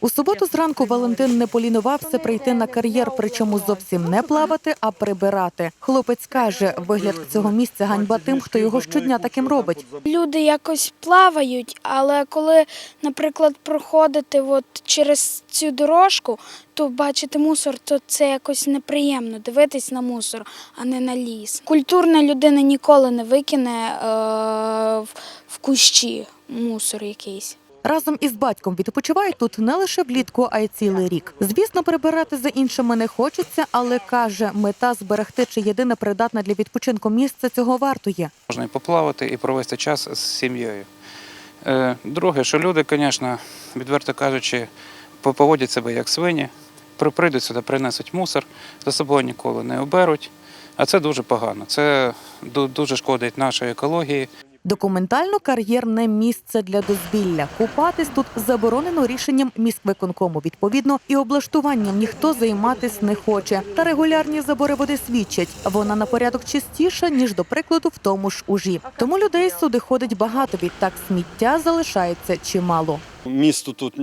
У суботу зранку Валентин не полінувався прийти на кар'єр, причому зовсім не плавати, а прибирати. Хлопець каже, вигляд цього місця ганьба тим, хто його щодня таким робить. Люди якось плавають, але коли, наприклад, проходити от через цю дорожку, то бачити мусор, то це якось неприємно дивитись на мусор, а не на ліс. Культурна людина ніколи не викине е, в, кущі мусор якийсь. Разом із батьком відпочивають тут не лише влітку, а й цілий рік. Звісно, прибирати за іншими не хочеться, але каже, мета зберегти чи єдине придатне для відпочинку місце цього вартує. Можна і поплавати, і провести час з сім'єю. Е, Друге, що люди, звісно, відверто кажучи, поводять себе як свині, При- прийдуть сюди, принесуть мусор, за собою ніколи не оберуть. А це дуже погано. Це дуже шкодить нашій екології. Документально кар'єр не місце для дозвілля. Купатись тут заборонено рішенням міськвиконкому. Відповідно, і облаштуванням ніхто займатись не хоче. Та регулярні забори води свідчать, вона на порядок чистіша ніж до прикладу в тому ж ужі. Тому людей сюди ходить багато. Відтак сміття залишається чимало. Місту тут е,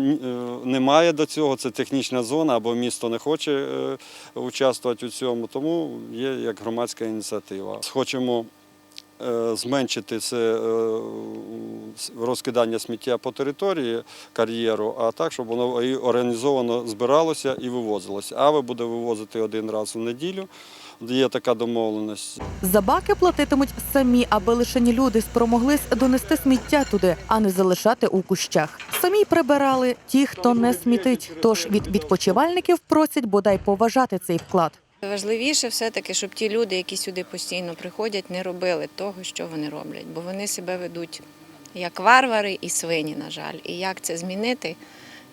немає до цього, це технічна зона, або місто не хоче е, участвувати у цьому, тому є як громадська ініціатива. Хочемо зменшити це е, розкидання сміття по території кар'єру, а так, щоб воно і організовано збиралося і вивозилося. Ави буде вивозити один раз у неділю. Є така домовленість. За баки платитимуть самі, аби лишені люди спромоглись донести сміття туди, а не залишати у кущах. Самі прибирали ті, хто не смітить. Тож від відпочивальників просять бодай поважати цей вклад. Важливіше все-таки, щоб ті люди, які сюди постійно приходять, не робили того, що вони роблять, бо вони себе ведуть як варвари і свині, на жаль. І як це змінити,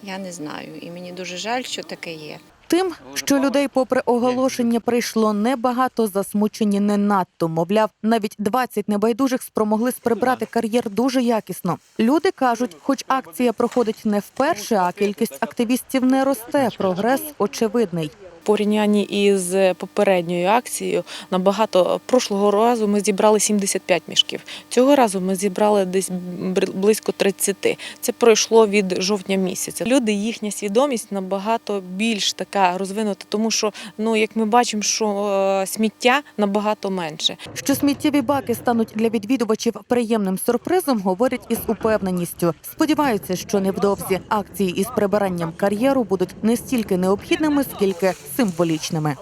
я не знаю. І мені дуже жаль, що таке є. Тим, що людей, попри оголошення, прийшло небагато, засмучені не надто. Мовляв, навіть 20 небайдужих спромогли прибрати кар'єр дуже якісно. Люди кажуть, хоч акція проходить не вперше, а кількість активістів не росте. Прогрес очевидний. Порівнянні із попередньою акцією набагато прошлого разу ми зібрали 75 мішків. Цього разу ми зібрали десь близько 30. Це пройшло від жовтня місяця. Люди, їхня свідомість набагато більш така розвинута, тому що ну як ми бачимо, що е, сміття набагато менше. Що сміттєві баки стануть для відвідувачів приємним сюрпризом, говорять із упевненістю. Сподіваються, що невдовзі акції із прибиранням кар'єру будуть не стільки необхідними, скільки символічними.